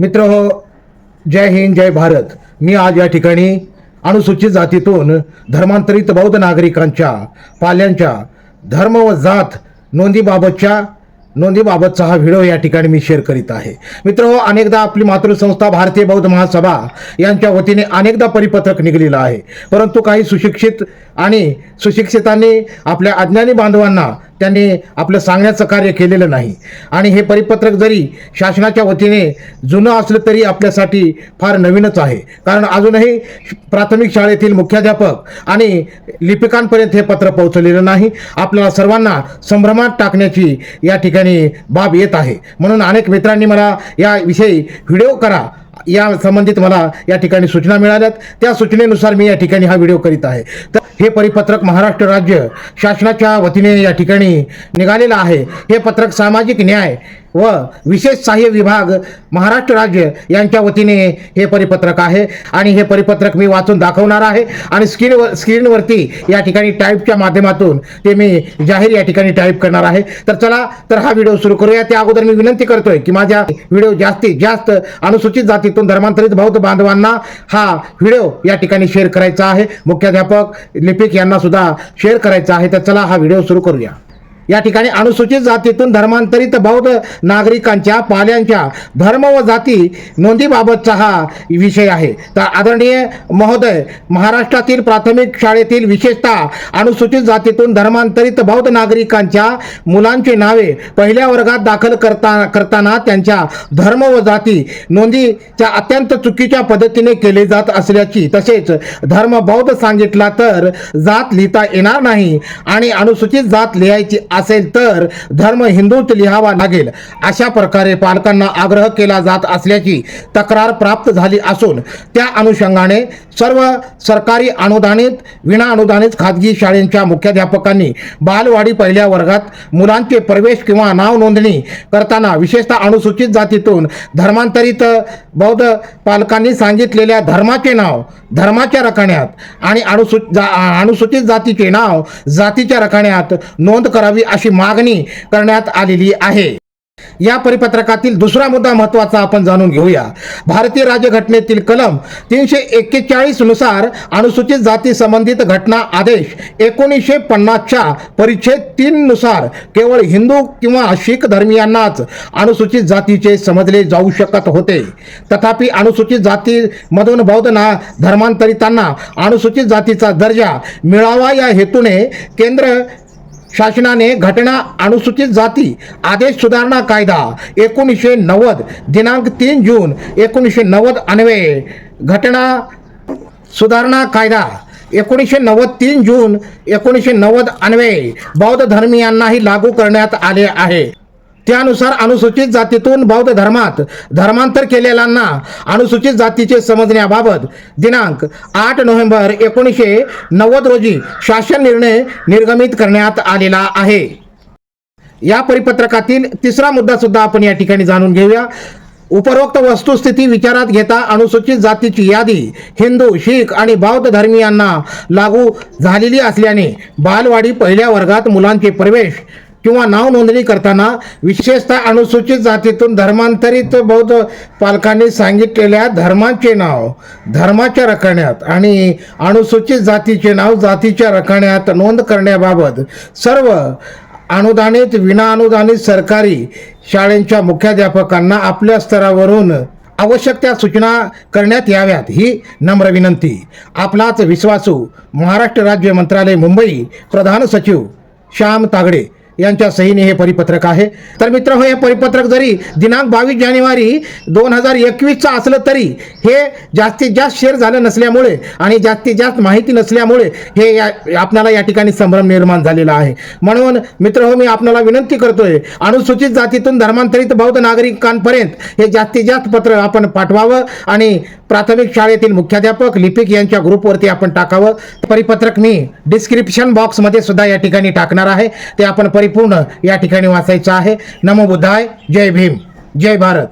मित्र हो जय हिंद जय भारत. मी आज या ठिकाणी अनुसूचित जातीतून धर्मांतरित बौद्ध नागरिकांच्या पाल्यांच्या धर्म व जात नोंदीबाबतच्या नोंदीबाबतचा हा व्हिडिओ या ठिकाणी मी शेअर करीत आहे. मित्र हो अनेकदा आपली मातृसंस्था भारतीय बौद्ध महासभा यांच्या वतीने अनेकदा परिपत्रक निघलेलं आहे. परंतु काही सुशिक्षित आणि सुशिक्षितांनी आपल्या अज्ञानी बांधवांना त्यांनी आपलं सांगण्याचं कार्य केलेलं नाही. आणि हे परिपत्रक जरी शासनाच्या वतीने जुनं असलं तरी आपल्यासाठी फार नवीनच आहे. कारण अजूनही प्राथमिक शाळेतील मुख्याध्यापक आणि लिपिकांपर्यंत हे पत्र पोहोचलेलं नाही. आपल्याला सर्वांना संभ्रमात टाकण्याची या ठिकाणी बाब येत आहे. म्हणून अनेक मित्रांनी मला याविषयी व्हिडिओ करा. या संबंधित मला या ठिकाणी सूचना मिळाल्यात. त्या सूचनेनुसार मी या ठिकाणी हा व्हिडिओ करीत आहे. तर हे परिपत्रक महाराष्ट्र राज्य शासनाच्या वतीने या ठिकाणी निघालेलं आहे. हे पत्रक सामाजिक न्याय व विशेष सहाय्य विभाग महाराष्ट्र राज्य यांच्या वतीने हे परिपत्रक आहे. आणि हे परिपत्रक मी वाचून दाखवणार आहे. आणि स्क्रीनवर स्क्रीनवरती या ठिकाणी टाईपच्या माध्यमातून ते मी जाहीर या ठिकाणी टाईप करणार आहे. तर चला तर हा व्हिडिओ सुरू करूया. त्या अगोदर मी विनंती करतोय की माझ्या व्हिडिओ जास्तीत जास्त अनुसूचित जातीतून धर्मांतरित बौद्ध बांधवांना हा व्हिडिओ या ठिकाणी शेअर करायचा आहे. मुख्याध्यापक लिपिक यांना सुद्धा शेअर करायचा आहे. तर चला हा व्हिडिओ सुरू करूया. या ठिकाणी अनुसूचित जातीतून धर्मांतरित बौद्ध नागरिकांच्या पाल्यांच्या धर्म व जाती नोंदीबाबतचा हा विषय आहे. तर आदरणीय महोदय महाराष्ट्रातील प्राथमिक शाळेतील विशेषतः अनुसूचित जातीतून धर्मांतरित बौद्ध नागरिकांच्या मुलांची नावे पहिल्या वर्गात दाखल करता करताना त्यांच्या धर्म व जाती नोंदीच्या अत्यंत चुकीच्या पद्धतीने केले जात असल्याची तसेच धर्म बौद्ध सांगितला तर जात लिहिता येणार नाही आणि अनुसूचित जात लिहायची असेल तर धर्म हिंदूत लिहावा लागेल. अशा प्रकारे पालकांना आग्रह केला जात असल्याची तक्रार प्राप्त झाली असून त्या अनुषंगाने सर्व सरकारी अनुदानित विना अनुदानित खाजगी शाळेंच्या मुख्याध्यापकांनी बालवाडी पहिल्या वर्गात मुलांचे प्रवेश किंवा नाव नोंदणी करताना विशेषतः अनुसूचित जातीतून धर्मांतरित बौद्ध पालकांनी सांगितलेल्या धर्माचे नाव धर्माच्या रखाण्यात आणि अनुसूचित जा अनुसूचित जातीचे नाव जातीच्या रखाण्यात नोंद करावी अशी मागणी करण्यात आलेली आहे. या परिपत्रकातील दुसरा मुद्दा महत्त्वाचा आपण जाणून घेऊया. भारतीय राज्यघटनेतील कलम तीनशे एक्केचाळीसनुसार अनुसूचित जाती संबंधित घटना आदेश एकोणीसशे पन्नासच्या परिच्छेद तीन नुसार केवळ हिंदू किंवा शीख धर्मियांनाच अनुसूचित जातीचे समजले जाऊ शकत होते. तथापि अनुसूचित जातीमधून बौद्ध ना धर्मांतरितांना अनुसूचित जातीचा दर्जा मिळावा या हेतूने केंद्र शासनाने घटना अनुसूचित जाती आदेश सुधारणा कायदा एकोणीसशे नव्वद दिनांक तीन जून एकोणीसशे नव्वद अन्वये घटना सुधारणा कायदा एकोणीसशे नव्वद तीन जून एकोणीसशे नव्वद अन्वये बौद्ध धर्मियांनाही लागू करण्यात आले आहे. त्यानुसार अनुसूचित जातीतून बौद्ध धर्मात धर्मांतर केलेल्यांना अनुसूचित जातीचे समजण्याबाबत दिनांक आठ नोव्हेंबर एकोणीसशे नव्वद रोजी शासन निर्णय निर्गमित करण्यात आलेला आहे. या परिपत्रकातील तिसरा मुद्दा सुद्धा आपण या ठिकाणी जाणून घेऊया. उपरोक्त वस्तुस्थिती विचारात घेता अनुसूचित जातीची यादी हिंदू शीख आणि बौद्ध धर्मियांना लागू झालेली असल्याने बालवाडी पहिल्या वर्गात मुलांचे प्रवेश किंवा नाव नोंदणी करताना विशेषतः अनुसूचित जातीतून धर्मांतरित बौद्ध पालकांनी सांगितलेल्या धर्मांचे नाव धर्माच्या रकान्यात आणि अनुसूचित जातीचे नाव जातीच्या रकान्यात नोंद करण्याबाबत सर्व अनुदानित विनाअनुदानित सरकारी शाळेंच्या मुख्याध्यापकांना आपल्या स्तरावरून आवश्यक त्या सूचना करण्यात याव्यात. ही नम्र विनंती. आपलाच विश्वासू महाराष्ट्र राज्य मंत्रालय मुंबई प्रधान सचिव श्याम तागडे यांच्या सहीने हे परिपत्रक आहे. तर मित्र हे परिपत्रक जरी दिनांक बावीस जानेवारी दोन हजार एकवीसचं असलं तरी हे जास्तीत जास्त शेअर झालं नसल्यामुळे आणि जास्तीत जास्त माहिती नसल्यामुळे हे या आपल्याला या ठिकाणी संभ्रम निर्माण झालेला आहे. म्हणून मित्र हो मी आपल्याला विनंती करतोय अनुसूचित जातीतून धर्मांतरित बौद्ध नागरिकांपर्यंत हे जास्तीत जास्त पत्र आपण पाठवावं आणि प्राथमिक शाळेतील मुख्याध्यापक लिपिक यांच्या ग्रुपवरती आपण टाकावं. परिपत्रक मी डिस्क्रिप्शन बॉक्समध्ये सुद्धा या ठिकाणी टाकणार आहे. ते आपण परि परिपूर्ण या ठिकाणी वाचायचं आहे. नमो बुद्धाय जय भीम जय भारत.